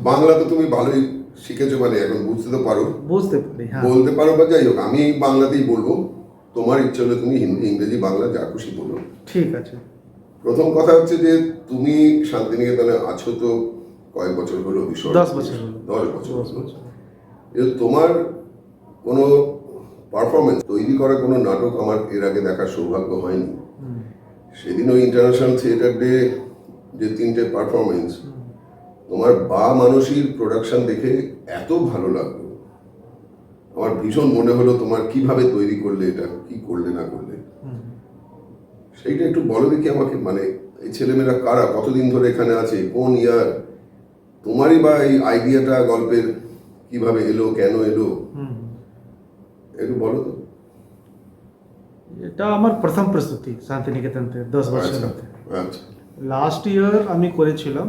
বাংলা তো তুমি ভালোই শিখেছো মানে এখন বুঝতে তো পারো। বুঝতে পারি হ্যাঁ। বলতে পারো বা যাই হোক আমি বাংলাতেই বলব তোমার ইচ্ছে হলে তুমি হিন্দি ইংরেজি বাংলা যা খুশি বলো। ঠিক আছে। প্রথম কথা হচ্ছে যে তুমি শান্তিনিকেতনে আছো তো কয়েক বছর হলো বিষয়। দশ বছর। দশ বছর দশ বছর। এ তোমার কোনো পারফরমেন্স তৈরি করা কোনো নাটক আমার এর আগে দেখার সৌভাগ্য হয়নি। সেদিন ওই ইন্টারন্যাশনাল থিয়েটার ডে যে তিনটে পারফরমেন্স তোমার বা মানসীর প্রোডাকশন দেখে এত ভালো লাগল। আমার ভীষণ মনে হলো তোমার কীভাবে তৈরি করলে এটা কি করলে না করলে। সেইটা একটু বলো দেখি আমাকে মানে এই ছেলেমেয়েরা কারা কতদিন ধরে এখানে আছে কোন ইয়ার? তোমারই বা এই আইডিয়াটা গল্পের কীভাবে এলো কেন এলো? একটু বলো তো। এটা আমার প্রথম প্রস্তুতি শান্তিনিকেতনতে দশ বছর আচ্ছা আচ্ছা। লাস্ট ইয়ার আমি করেছিলাম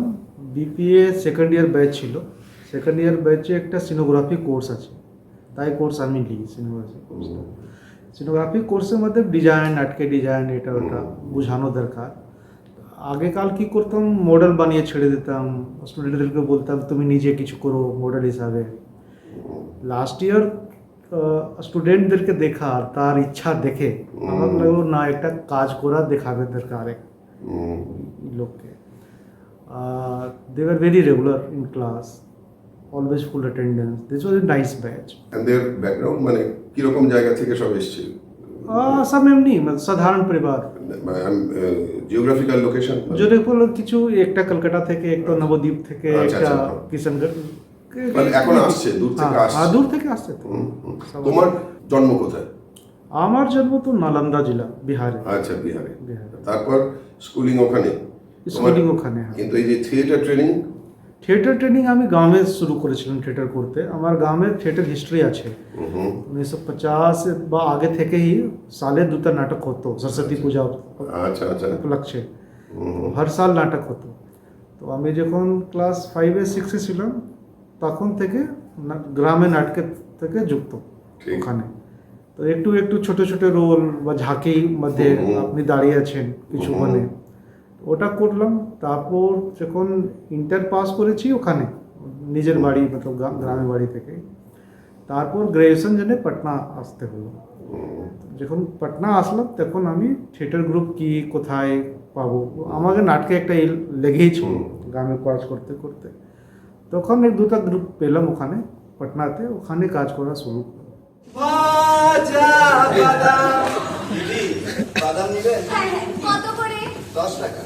বিপিএ সেকেন্ড ইয়ার ব্যাচ ছিল। সেকেন্ড ইয়ার ব্যাচে একটা সিনোগ্রাফি কোর্স আছে। তাই কোর্স আমি নিই সিনোগ্রাফি কোর্স সিনোগ্রাফি কোর্সের মধ্যে ডিজাইন আটকে ডিজাইন এটা ওটা বোঝানো দরকার। আগেকাল কি করতাম? মডেল বানিয়ে ছেড়ে দিতাম। স্টুডেন্টদেরকে বলতাম তুমি নিজে কিছু করো মডেল হিসাবে। লাস্ট ইয়ার স্টুডেন্টদেরকে দেখা আর তার ইচ্ছা দেখে। আমার লাগল না একটা কাজ করা দেখাবে দরকার এক লোককে they are very regular in class always full attendance this was a nice batch and their background মানে কীরকম জায়গা থেকে সব এসছে সব এমনি মানে সাধারণ পরিবার। জিওগ্রাফিক্যাল লোকেশন বলো কিছু একটা কলকাতা থেকে একটা নবদ্বীপ থেকে আচ্ছা, একটা আচ্ছা। কিষানগড়। মানে এখন আসছে, দূর থেকে আসছে। হ্যাঁ, দূর থেকে আসছে। তোমার জন্ম কোথায়? আমার জন্ম তো নালন্দা জেলা বিহারে। আচ্ছা বিহারে। তারপর স্কুলিং ওখানে? স্কুলিং ওখানে হ্যাঁ। কিন্তু এই যে থিয়েটার ট্রেনিং থিয়েটার ট্রেনিং আমি গ্রামে শুরু করেছিলাম থিয়েটার করতে। আমার গ্রামে থিয়েটার হিস্ট্রি আছে। উনিশশো পচাশ বা আগে থেকেই সালে দুটো নাটক হতো সরস্বতী পূজা আচ্ছা আচ্ছা। উপলক্ষে হর সাল নাটক হতো। তো আমি যখন ক্লাস ফাইভে সিক্সে ছিলাম তখন থেকে গ্রামে নাটকের থেকে যুক্ত ওখানে। তো একটু একটু ছোট ছোট রোল বা ঝাঁকি মধ্যে আপনি দাঁড়িয়ে আছেন কিছু মানে। ওটা করলাম তারপর যখন ইন্টার পাস করেছি ওখানে নিজের বাড়ি মতলব গ্রা- গ্রামের বাড়ি থেকে তারপর গ্রাজুয়েশন জন্য পাটনা আসতে হলো। হুম, যখন পাটনা আসলাম তখন আমি থিয়েটার গ্রুপ কি কোথায় পাবো? আমাকে নাটকে একটা এই লেগেই ছিল হুম। গ্রামে কাজ করতে করতে। তখন এক দুটো গ্রুপ পেলাম ওখানে পাটনাতে ওখানে কাজ করা শুরু। করলাম। ভাজা বাদাম। দিদি বাদাম নিবেন হ্যাঁ, হ্যাঁ। কত করে দশ টাকা।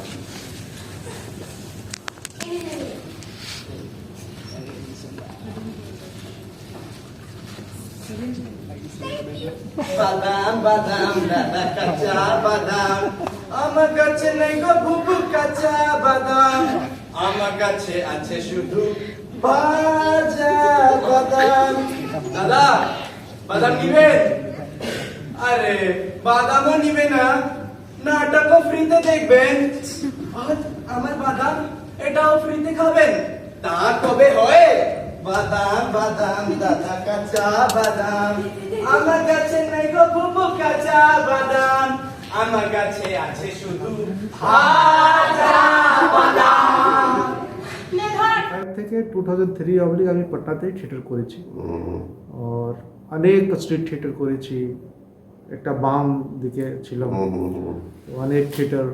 বাদাম বাদাম, দাদা কাঁচা বাদাম। আমার কাছে নেই গো বুবু কাঁচা বাদাম। আমার কাছে আছে শুধু ভাজা বাদাম। দাদা, বাদাম নিবেন? আরে, বাদামও নিবে না। নাটকও ফ্রিতে দেখবেন। আর আমার বাদাম এটাও ফ্রিতে খাবেন। তা কবে হয়? বাদাম বাদাম দাদা কাঁচা বাদাম। আমার কাছে নেই গো বুবু কাঁচা বাদাম। আমার কাছে আছে শুধু ভাজা বাদাম। থেকে টু থাউজেন্ড থ্রি অবলিক আমি পাটনাতেই থিয়েটার করেছি। আর অনেক স্ট্রিট থিয়েটার করেছি। একটা বাম দিকে ছিলাম। অনেক থিয়েটার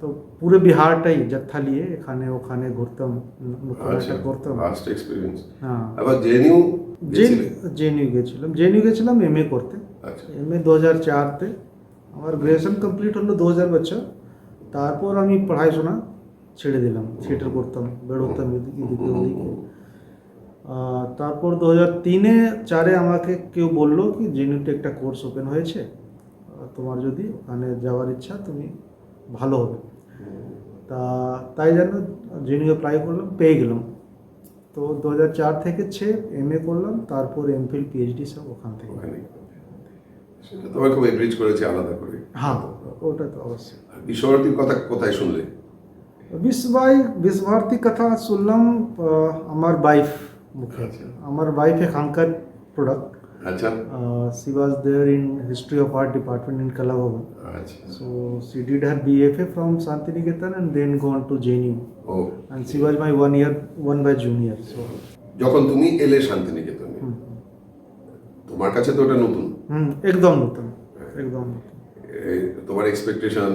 তো পুরো বিহারটাই জত্থা নিয়ে এখানে ওখানে ঘুরতাম আচ্ছা নাটক করতাম। লাস্ট এক্সপিরিয়েন্স হ্যাঁ। আবার জেএনইউ গেছিলাম। জেএনইউ গেছিলাম এম এ করতে। আচ্ছা। এম এ দু হাজার চারতে। আমার গ্রাজুয়েশন কমপ্লিট হলো দু হাজার বছর। তারপর আমি পড়াশোনা ছেড়ে দিলাম। থিয়েটার করতাম বেরোতাম এদিকে ওদিকে। তারপর দু হাজার তিনে চারে আমাকে কেউ বলল কি জেনুতে একটা কোর্স ওপেন হয়েছে। তোমার যদি ওখানে যাওয়ার ইচ্ছা তুমি ভালো হবে। তা তাই জন্য জেনিউ অ্যাপ্লাই করলাম পেয়ে গেলাম। তো দু হাজার চার থেকে ছে এম এ করলাম তারপর এমফিল পিএইচডি সব ওখান থেকে। সেটা খুব এনরিচ করেছে আলাদা করে। হ্যাঁ ওটা তো অবশ্যই। বিশ্বভারতীর কথা কোথায় শুনলে? বিশ্বভাই বিশ্বভারতী কথা শুনলাম আমার ওয়াইফ মুখে আমার বাইফ এ খাঙ্কার প্রোডাক্ট আচ্ছা she was there in history of art department in কালাবাবা আচ্ছা so she did her BFA from Santiniketan and then gone to JNU O and she was my one year one by junior যখন তুমি এলে শান্তিনিকেতনে তোমার কাছে তো ওটা নতুন? হুম একদম নতুন একদম তোমার এক্সপেকটেশন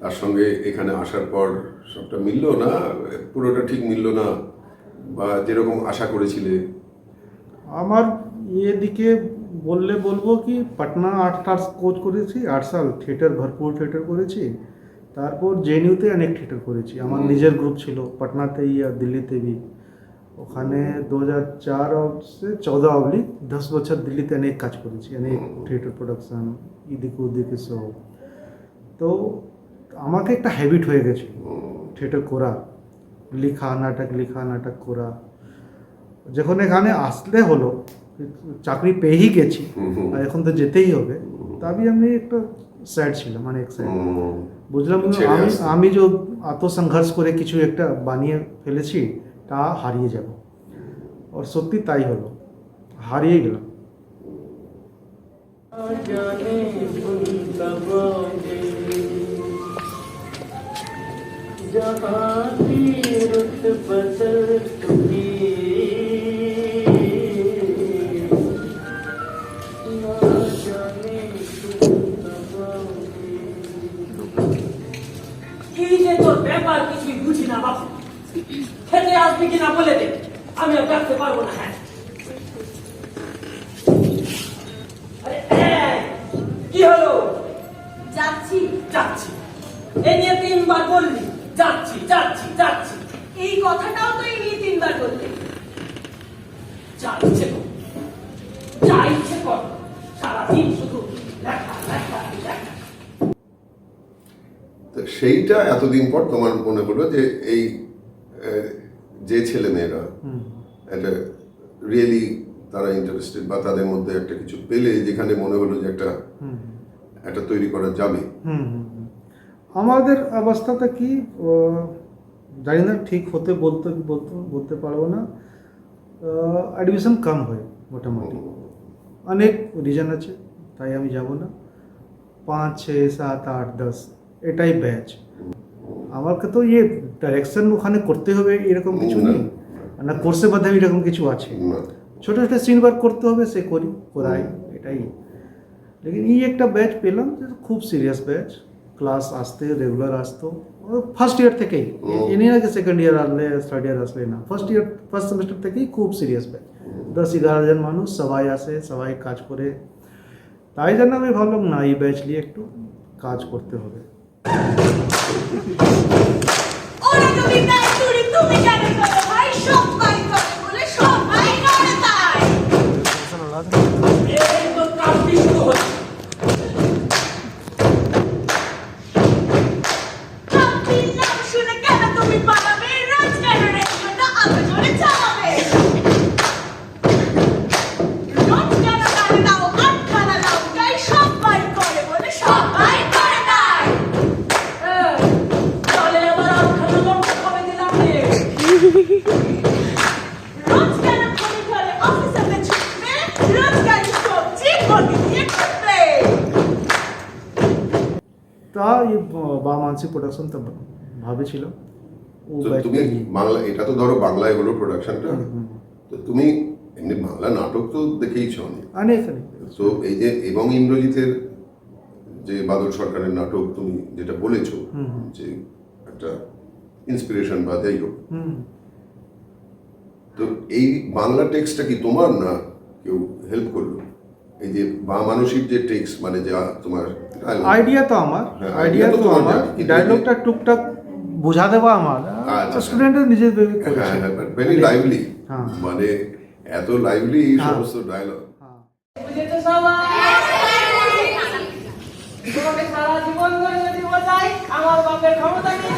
তার সঙ্গে এখানে আসার পর সবটা মিললো না? পুরোটা ঠিক মিললো না? বা যেরকম আশা করেছিলে? আমার ইয়ে দিকে বললে বলব কি পাটনা আট টার্স কোচ করেছি আট সাল থিয়েটার ভরপুর থিয়েটার করেছি। তারপর জেএনইউতে অনেক থিয়েটার করেছি। আমার নিজের গ্রুপ ছিল পাটনাতেই আর দিল্লিতেই ওখানে দু হাজার চার সে চৌদহ অবলিক দশ বছর দিল্লিতে অনেক কাজ করেছি অনেক থিয়েটার প্রোডাকশান ইদিক উদিক সব তো আমাকে একটা হ্যাবিট হয়ে গেছে থিয়েটার করা। লিখা নাটক লিখা নাটক করা। যখন এখানে আসলে হলো চাকরি পেয়েই গেছি আর এখন তো যেতেই হবে তা আমি আমি একটা স্যাড ছিলাম মানে এক্সাইড বুঝলাম আমি আমি যে এত সংঘর্ষ করে কিছু একটা বানিয়ে ফেলেছি তা হারিয়ে যাব। আর সত্যি তাই হলো হারিয়ে গেলাম। জানি जहाँ की रुत बदल तुम्ही ना जाने भूल कबोगे কি যে তোর ব্যাপার কিছুই বুঝি না বাবু খেতে আসবি কিনা বলে দে আমি আর ডাকতে পারবো না সেইটা এতদিন পর তোমার মনে হলো যে এই যে ছেলে মেয়েরা একটা রিয়েলি তারা ইন্টারেস্টেড বা তাদের মধ্যে একটা কিছু পেলে যেখানে মনে হলো যে একটা একটা তৈরি করা যাবে। আমাদের অবস্থাটা কি? জানি না ঠিক হতে বলতে বলতে বলতে পারব না। অ্যাডমিশন কম হয় মোটামুটি। অনেক রিজন আছে তাই আমি যাব না। পাঁচ ছ সাত আট দশ এটাই ব্যাচ আমাকে তো ইয়ে ডাইরেকশন ওখানে করতে হবে এরকম কিছু নেই। না কোর্সে বাধ্যে এরকম কিছু আছে। ছোটো ছোটো সিন বার করতে হবে সে করি করাই এটাই। লেকিন এই একটা ব্যাচ পেলাম যে খুব সিরিয়াস ব্যাচ ক্লাস আসতে রেগুলার আসতো। ফার্স্ট ইয়ার থেকেই। এ নিয়ে না সেকেন্ড ইয়ার আসলে থার্ড ইয়ার আসলে না। ফার্স্ট ইয়ার ফার্স্ট সেমিস্টার থেকেই খুব সিরিয়াস ব্যাচ দশ এগারো জন মানুষ সবাই আসে সবাই কাজ করে। তাই জন্য আমি ভাবলাম না এই ব্যাচ নিয়ে একটু কাজ করতে হবে। ওরা তুমি তা এই বা মানসি প্রোডাকশন তো ব্যাচটা তুমি বাংলা এটা তো ধরো বাংলায় হলো প্রোডাকশনটা তো তুমি এমনি বাংলা নাটক তো দেখেইছ অনেক। অনেক তো এই যে এবং ইন্দ্রজিতের যে বাদল সরকারের নাটক তুমি যেটা বলেছ। যে একটা ইন্সপিরেশন বা যাই হোক। তো এই বাংলা টেক্সটটা কি তোমার না কেউ হেল্প করল? এই যে বা মানসিক যে টেক্সট মানে যা তোমার আইডিয়া তো আমার হ্যাঁ, আইডিয়া তো আমার ডায়লগটা টুকটাক বোঝা দেওয়া আমার আচ্ছা। স্টুডেন্টের নিজের ভেরি লাইভলি হ্যাঁ। মানে এত লাইভলি এই হ্যাঁ। সমস্ত ডায়লগ হ্যাঁ। সারা জীবন ধরে যদি আমার বাপের ক্ষমতা নেই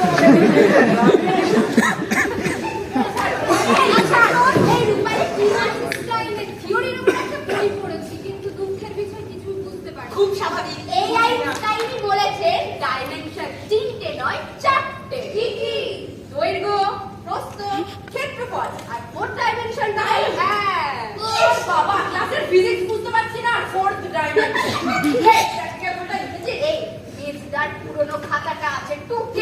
হ্যাঁ। বাবা ক্লাসের বুঝতে পারছি না আর ফোর্থ ডাইমেনশন পুরনো খাতাটা আছে টুকে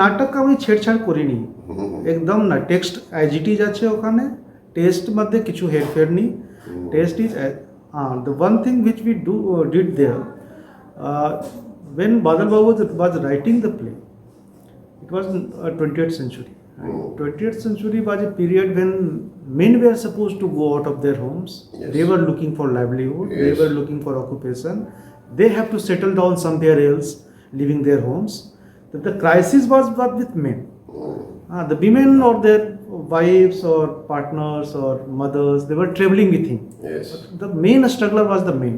নাটক আমি ছেড়ছাড় করিনি একদম না টেক্সট অ্যাজ ইট ইজ আছে ওখানে টেস্ট মধ্যে কিছু হেরফের নেই টেস্ট ইজ হ্যাঁ the one thing which we do did there when Badal Babu was writing the play, it was uh, 20th century. Oh. 20th century was a period when men were supposed to go out of their homes. Yes. They were looking for livelihood. They Yes. were looking for occupation. They have to settle down somewhere else, leaving their homes. That the crisis was not with men. Ah, the women or their wives or partners or mothers, they were traveling with him. Yes. But The main struggler was the men.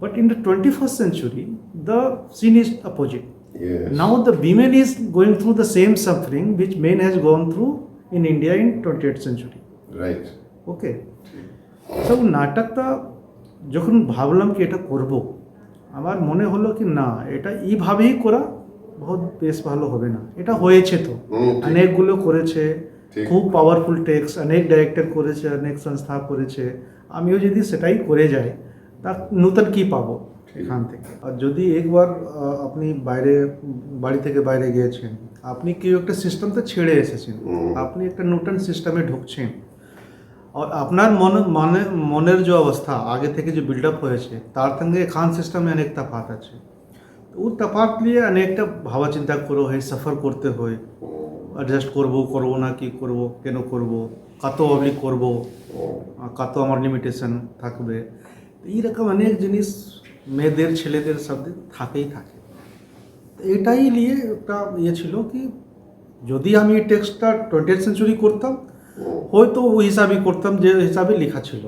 But in the 21st century, the scene is opposite. Yes. Now the women is going through the same suffering which men has gone through in India in 20th century. Right. Okay তো নাটকটা যখন ভাবলাম কি এটা করব আমার মনে হলো কি না এটা এইভাবেই করা বহুত বেশ ভালো হবে না। এটা হয়েছে তো। অনেকগুলো করেছে। খুব পাওয়ারফুল টেক্স অনেক ডাইরেক্টর করেছে অনেক সংস্থা করেছে। আমিও যদি সেটাই করে যাই তা নূতন কি পাবো এখান থেকে? আর যদি একবার আপনি বাইরে বাড়ি থেকে বাইরে গিয়েছেন আপনি কেউ একটা সিস্টেম তো ছেড়ে এসেছেন আপনি একটা নূতন সিস্টেমে ঢুকছেন আর আপনার মন মানে মনের যে অবস্থা আগে থেকে যে বিল্ড আপ হয়েছে তার সঙ্গে খান সিস্টেমে অনেক তফাৎ আছে। ও তফাৎ নিয়ে অনেকটা ভাবা চিন্তা করে হয় সফর করতে হয়। অ্যাডজাস্ট করব করব না, কি করব, কেন করব, কত অবলি করব কত আমার লিমিটেশন থাকবে। এইরকম অনেক জিনিস মেয়েদের, ছেলেদের সব থাকেই থাকে। এটাই নিয়ে একটা ইয়ে ছিল কি, যদি আমি এই টেক্সটটা টোয়েন্টি সেঞ্চুরি করতাম, হয়তো ওই হিসাবেই করতাম যে হিসাবে লেখা ছিল।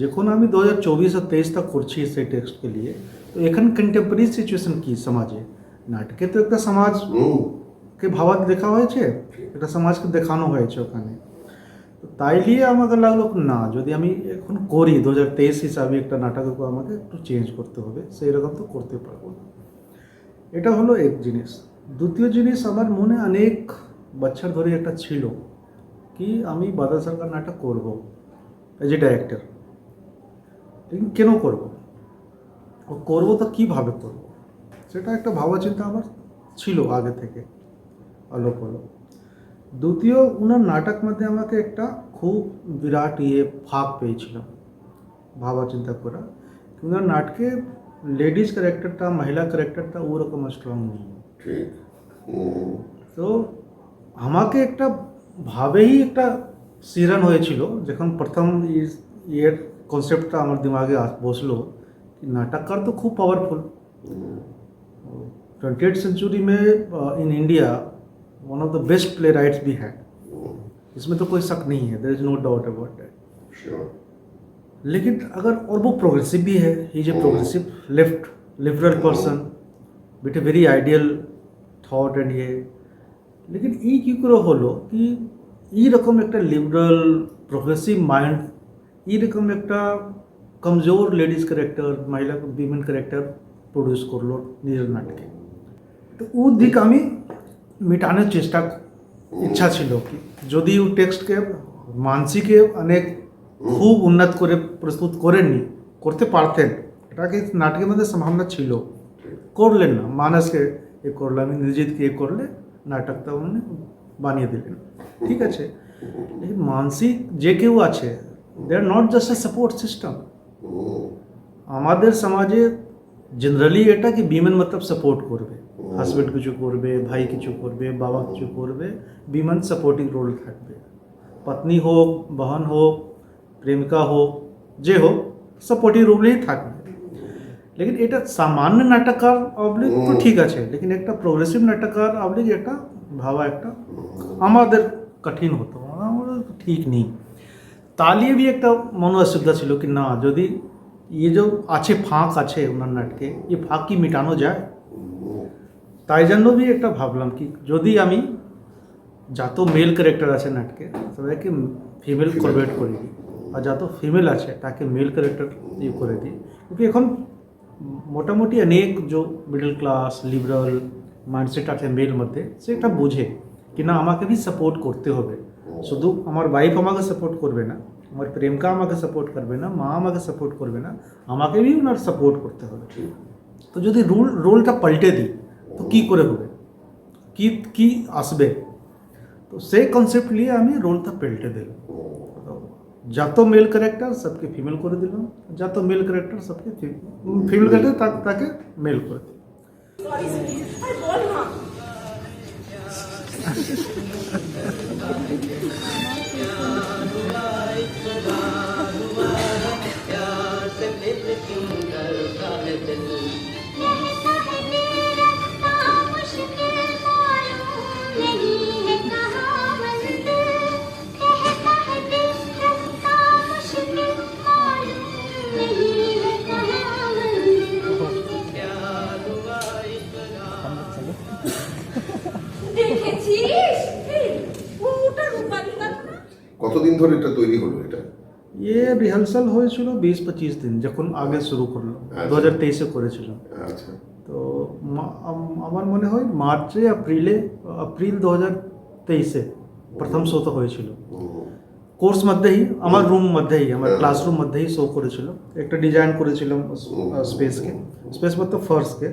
যখন আমি দু হাজার চব্বিশ আর তেইশটা করছি সেই টেক্সটকে নিয়ে তো এখান কন্টেম্পোরারি সিচুয়েশন কি সমাজে নাটকে তো একটা সমাজ কে ভাবাত দেখা হয়েছে একটা সমাজকে দেখানো হয়েছে ওখানে তাই নিয়ে আমাকে লাগল না যদি আমি এখন করি দু হাজার তেইশ হিসাবে একটা নাটককে আমাকে একটু চেঞ্জ করতে হবে সেই রকম তো করতে পারব না এটা হলো এক জিনিস দ্বিতীয় জিনিস আমার মনে অনেক বছর ধরে একটা ছিল কি আমি বাদল সরকার নাটক করব এজ এ ডাইরেক্টর কেন করব করব তো কীভাবে করব? সেটা একটা ভাবা চিন্তা আমার ছিল আগে থেকে অল্প অল্প দ্বিতীয় ওনার নাটক মধ্যে আমাকে একটা খুব বিরাট ইয়ে ফাঁক পেয়েছিলাম ভাবা চিন্তা করা। ওনার নাটকে লেডিস ক্যারেক্টারটা মহিলা ক্যারেক্টারটা ওরকম স্ট্রং নেই। তো আমাকে একটা ভাবেই একটা শিরান হয়েছিল যখন প্রথম ইয়ের কনসেপ্টটা আমার দিমাগে বসল। नाटककार तो खूब पावरफुल ट्वेंटी एट सेंचुरी में in India one of the best playwrights भी है इसमें तो कोई शक नहीं है there is no doubt about that sure. लेकिन अगर और वो प्रोग्रेसिव भी है he is a progressive left liberal person with a very ideal thought and ये लेकिन ই কী করে হলো কি এইরকম একটা লিবারাল প্রগ্রেসিভ মাইন্ড এইরকম একটা কমজোর লেডিস ক্যারেক্টার মহিলা উইমেন ক্যারেক্টার প্রডিউস করলো নিজের নাটকে তো ও দিক আমি মেটানোর চেষ্টা ইচ্ছা ছিল কি যদি ও টেক্সটকে মানসিকে অনেক খুব উন্নত করে প্রস্তুত করেননি করতে পারতেন এটাকে নাটকের মধ্যে সম্ভাবনা ছিল করলেন না মানসকে এ করলো আমি নিজেকে এ করলে নাটকটা উনি বানিয়ে দিলেন ঠিক আছে लेकिन মানসিক যে কেউ আছে they are not just a support system hmm আমাদের সমাজে জেনারেলি এটা কি বিমেন মতলব সাপোর্ট করবে। হাজব্যান্ড কিছু করবে ভাই কিছু করবে বাবা কিছু করবে বিমেন সাপোর্টিং রোল থাকবে। পত্নী হোক বহন হোক প্রেমিকা হোক যে হোক সাপোর্টিং রোলেই থাকবে। লেকিন এটা সামান্য নাটককার অবলিক তো ঠিক আছে লেকিন একটা প্রোগ্রেসিভ নাটককার অবলিক এটা ভাবা একটা আমাদের কঠিন হতো। আমার ঠিক নেই। তালিয়ে বি একটা মনো অসুবিধা ছিল কি না যদি ইয়ে যে আছে ফাঁক আছে ওনার নাটকে এ ফাঁক কি মেটানো যায়। তাই জন্য বি একটা ভাবলাম কি যদি আমি যত মেল ক্যারেক্টার আছে নাটকে তাদেরকে ফিমেল কনভার্ট করে দিই আর যত ফিমেল আছে তাকে মেল ক্যারেক্টার ইয়ে করে দিই। এখন মোটামুটি অনেক যে মিডল ক্লাস লিবারাল মাইন্ডসেট আছে মেল মধ্যে সে একটা বোঝে কি না আমাকে বি সাপোর্ট করতে হবে। শুধু আমার ওয়াইফ আমাকে সাপোর্ট করবে না আমার প্রেমকা আমাকে সাপোর্ট করবে না মা আমাকে সাপোর্ট করবে না আমাকে বি ওনার সাপোর্ট করতে হবে তো যদি রোল রোলটা পাল্টে দিই তো কী করে হবে কি কি আসবে তো সেই কনসেপ্ট নিয়ে আমি রোলটা পেল্টে দিলাম যত মেল ক্যারেক্টার সবকে ফিমেল করে দিলাম যত মেল ক্যারেক্টার সবকে ফিমেল ক্যারেক্টার তাকে মেল করে দিলাম Thank you. কতদিন ধরে এটা তৈরি হলো এটা? ये রিহার্সাল হয়েছিল বিশ পঁচিশ দিন যখন আগে শুরু করল আচ্ছা। দু হাজার তেইশে করেছিলাম। আচ্ছা। তো আমার মনে হয় মার্চে এপ্রিলে এপ্রিল দু হাজার তেইশে প্রথম শো তো হয়েছিল। কোর্স মধ্যেই আমার রুম মধ্যেই আমার হ্যাঁ। ক্লাসরুম মধ্যেই শো করেছিল। একটা ডিজাইন করেছিলাম স্পেসকে স্পেস মতো ফার্স্টকে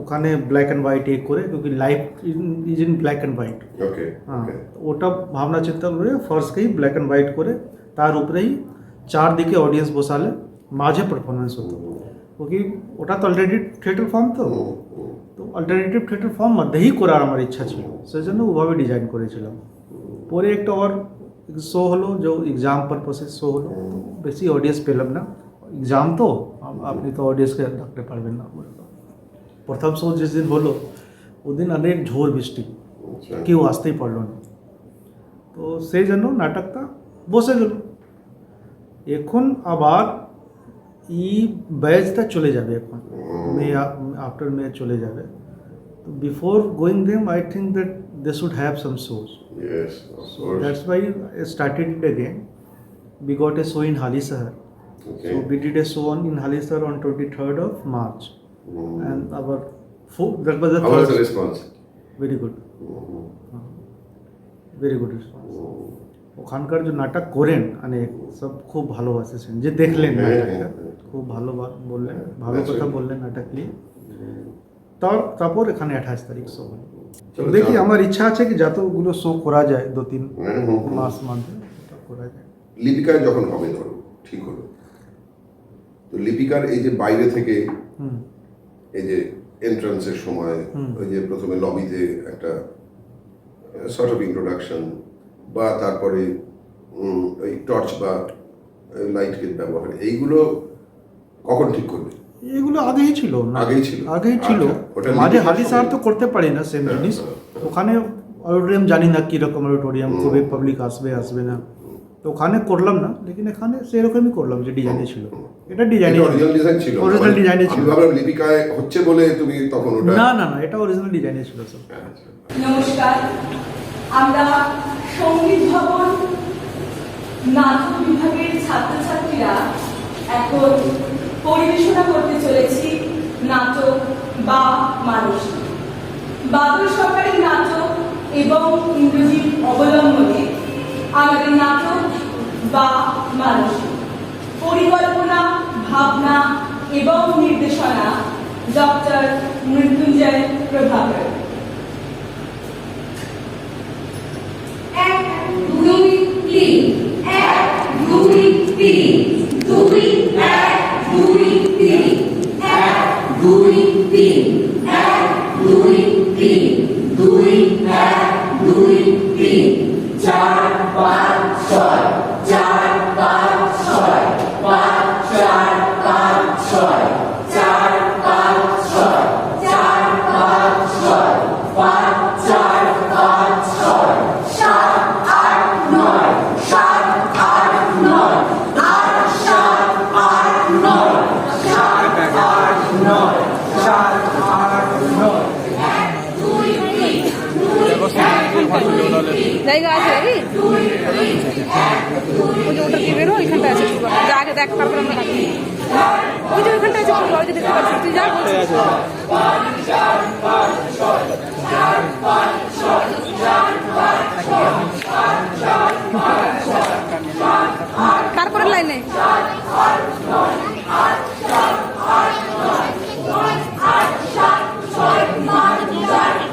ওখানে ব্ল্যাক অ্যান্ড হোয়াইট এ করে क्योंकि life is in black and white okay হ্যাঁ ওকে ওটা ভাবনা চিন্তা করে ফার্স্টকেই ব্ল্যাক অ্যান্ড হোয়াইট করে তার উপরেই চারদিকে অডিয়েন্স বসালে মাঝে পারফরমেন্স হতো क्योंकि ওটা তো অলরেডি থিয়েটার ফর্ম তো হুম, হুম, তো অল্টারনেটিভ থিয়েটার ফর্ম মধ্যেই করার আমার ইচ্ছা ছিল সেই জন্য ওভাবে ডিজাইন করেছিলাম পরে একটা ওর শো হলো যে এক্সাম পারপাসে শো হলো তো বেশি অডিয়েন্স পেলাম না এক্সাম তো আপ- আপনি তো অডিয়েন্সকে রাখতে পারবেন না প্রথম শো যেদিন হলো ওদিন অনেক ঝড় বৃষ্টি আচ্ছা। কেউ আসতেই পারল না তো সেই জন্য নাটকটা বসে গেল এখন আবার ই ব্যাচটা চলে যাবে এখন মে আফটার মে চলে যাবে তো before going them I think that they should have some shows Yes, of course. That's why I started it again. We got a show in Halisahar. Okay. So we did a show on in Halisahar on 23rd of March. And our four, that was the How was the response? Very good. good response. হুম। ওখানকার যে নাটক করেন মানে সব খুব ভালোবাসেছেন যে দেখলেন হ্যাঁ, নাটকটা হ্যাঁ। খুব ভালো বললেন ভালো কথা বললেন নাটক নিয়ে তার তারপর এখানে আঠাশ তারিখ শো দেখি আমার ইচ্ছা আছে কি যতগুলো শো করা যায় দু তিন হ্যাঁ, হুম। মাস মান্থে করা যায় লিপিকার যখন হবে ধরো ঠিক হলো তো লিপিকার এই যে বাইরে থেকে এই যে এন্ট্রান্সের সময় ওই যে প্রথমে লবিতে একটা শর্ট অফ ইন্ট্রোডাকশন বা তারপরে ওই টর্চ বা লাইটের ব্যবহার। এইগুলো কখন ঠিক করবে? এগুলো আগেই ছিল আগেই ছিল? আগেই ছিল। আচ্ছা, মাঝে হালি সার তো করতে পারি না সেম হ্যাঁ, জিনিস। হ্যাঁ। ওখানে অডিটোরিয়াম জানি না কীরকম অডিটোরিয়াম। কবে পাবলিক আসবে আসবে না। তো ওখানে করলাম না লেকিন এখানে সেরকমই করলাম যে ডিজাইনে ছিল। এটা ডিজাইনে অরিজিনাল ডিজাইন ছিল। অরিজিনাল ডিজাইনে ছিল। ভাবলাম লিপিকায় হচ্ছে বলে তুমি তখন ওটা না না না এটা অরিজিনাল ডিজাইনে ছিল আচ্ছা। নমস্কার। আমরা সংগীত ভবন নাটক বিভাগের ছাত্রছাত্রীরা এখন পরিবেশনা করতে চলেছি নাটক বা মানুষ। বাদল সরকারি নাটক এবং ইন্দ্রজিৎ অবলম্বনে আমাদের নাটক বা মানুষ। পরিকল্পনা ভাবনা এবং নির্দেশনা ডক্টর মৃত্যুঞ্জয় প্রভাকর। দুই তিন। দেখ, তারপর আমরা ওই যে ওইখানটা আছে ওই যে দেখতে পাচ্ছি, তুই যা বলছিস। তারপরের লাইনে। तेरा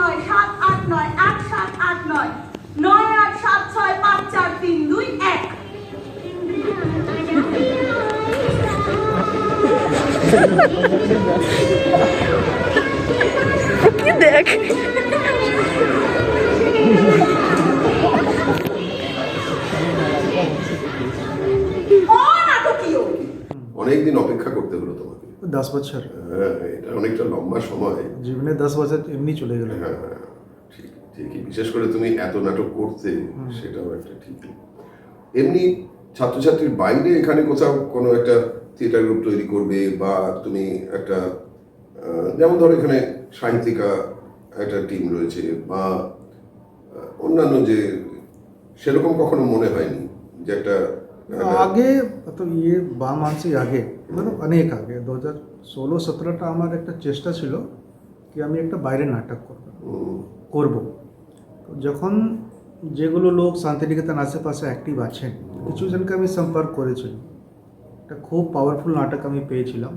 নয় সাত আট নয় আট সাত আট নয় নয় আট সাত ছয় পাঁচ চার তিন দুই এক। দেখ? অনাটকীয় অনেকদিন অপেক্ষা করতে হলো তোমাকে। দশ বছর লম্বা সময় জীবনে দশ বছর এমনি চলে গেল। হ্যাঁ হ্যাঁ, ঠিক ঠিকই বিশেষ করে তুমি এত নাটক করতে সেটাও একটা ঠিক। এমনি ছাত্রছাত্রীর বাইরে এখানে কোথাও কোনো একটা থিয়েটার গ্রুপ তৈরি করবে বা তুমি একটা যেমন ধরো এখানে সাহিত্যিকা একটা টিম রয়েছে বা অন্যান্য যে সেরকম কখনো মনে হয়নি যে একটা একটা- আগে তো ইয়ে বা মানসি আগে মানে অনেক আগে দু হাজার ষোলো সতেরোটা আমার একটা চেষ্টা ছিল কি আমি একটা বাইরে নাটক করব। করব। যখন যেগুলো লোক শান্তিনিকেতন আশেপাশে অ্যাক্টিভ আছেন কিছু জনকে আমি সম্পর্ক করেছিলাম। একটা খুব পাওয়ারফুল নাটক আমি পেয়েছিলাম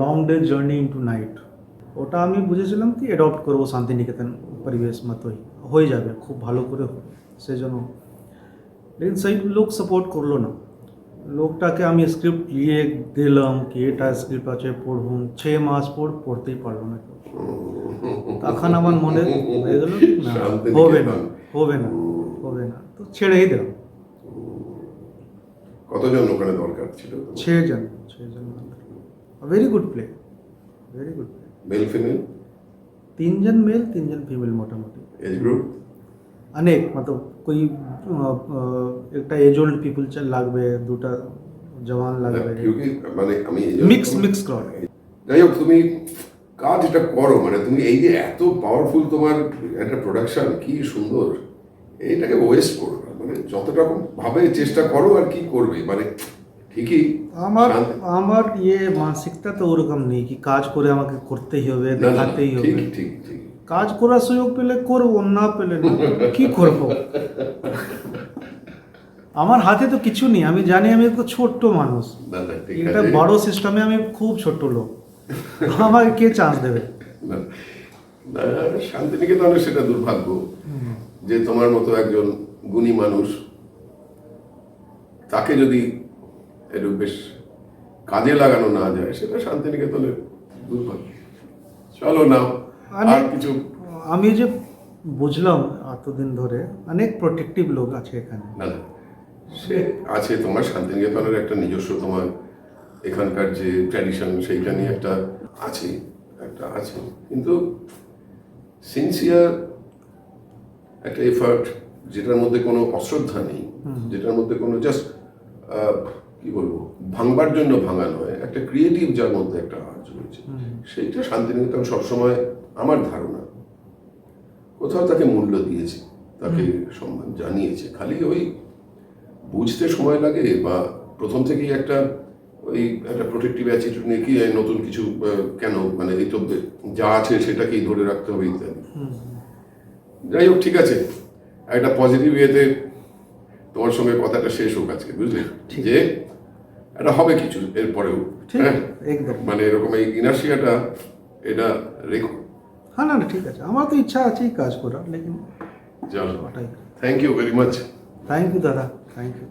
long day journey into night ওটা আমি বুঝেছিলাম কি অ্যাডপ্ট করব শান্তিনিকেতন পরিবেশ মতোই। হয়ে যাবে খুব ভালো করে সেই জন্য লেকিন সেই লোক সাপোর্ট করল না লোকটাকে আমি স্ক্রিপ্ট নিয়ে দিলাম কি এটা স্ক্রিপ্ট আছে পড়ুন ছ মাস পর পড়তেই পারল না তখন আমার মনে হয়ে গেল না হবে না হবে না হবে না তো ছেড়েই দিলাম কতজন ওখানে দরকার ছিল? ছজন ছজন very good play very good play male female তিনজন মেল তিনজন ফিমেল মোটামুটি এজ গ্রুপ অনেক মতলব কোই একটা এজ ওল্ড পিপল লাগবে দুটা জওয়ান লাগবে। মানে আমি মিক্স মিক্স ক্রাউড যাই হোক তুমি কাজ এটা করো মানে তুমি এই যে এত পাওয়ারফুল তোমার একটা প্রোডাকশন কি সুন্দর। এইটাকে ওয়েস্ট করো মানে যতটা ভাবে চেষ্টা করো আর কি করবে মানে ঠিকই আমার আমার ইয়ে মানসিকতা তো ওরকম নেই কি কাজ করে আমাকে করতেই হবে দেখাতেই হবে। ঠিক ঠিক ঠিক। কাজ করার সুযোগ পেলে করব না পেলে না কি করব? আমার হাতে তো কিছু নেই আমি জানি আমি তো ছোট্ট মানুষ। এটা বড় সিস্টেমে আমি খুব ছোট্ট লোক। আমাকে কে চান্স দেবে? শান্তিনিকেতনে সেটা দুর্ভাগ্য যে তোমার মতো একজন গুণী মানুষ তাকে যদি একটু বেশ কাজে লাগানো না যায় সেটা শান্তিনিকেতনের দুর্ভাগ্য। চলো না আর অনেক- কিছু আমি যে বুঝলাম এতদিন ধরে অনেক প্রোটেক্টিভ লোক আছে এখানে। না সে আছে তোমার শান্তিনিকেতনের একটা নিজস্ব তোমার এখানকার যে ট্র্যাডিশন সেইটা নিয়ে একটা আছে একটা আছে। কিন্তু সিনসিয়ার একটা এফার্ট যেটার মধ্যে কোনো অশ্রদ্ধা নেই যেটার মধ্যে কোনো জাস্ট কি বলব ভাঙবার জন্য ভাঙা নয় একটা ক্রিয়েটিভ যার মধ্যে একটা আর্জ রয়েছে। সেইটা শান্তিনিকেতন সবসময় আমার ধারণা। কোথাও তাকে মূল্য দিয়েছে তাকে সম্মান জানিয়েছে খালি ওই বুঝতে সময় লাগে বা প্রথম থেকেই একটা ওই একটা প্রোটেক্টিভ অ্যাটিটিউড নিয়ে কি নতুন কিছু কেন? মানে এই তো যা আছে সেটাকেই ধরে রাখতে হবে ইত্যাদি। যাই হোক ঠিক আছে। একটা পজিটিভ ইয়েতে তোমার সঙ্গে কথাটা শেষ হোক আজকে বুঝলে? যে এটা হবে কিছু এরপরেও ঠিক হ্যাঁ? মানে এরকম এই ইনার্সিয়াটা এটা রেখো। হ্যাঁ না না ঠিক আছে। আমার তো ইচ্ছা আছেই কাজ করার লেকিন চলো thank you very much thank you দাদা। Thank you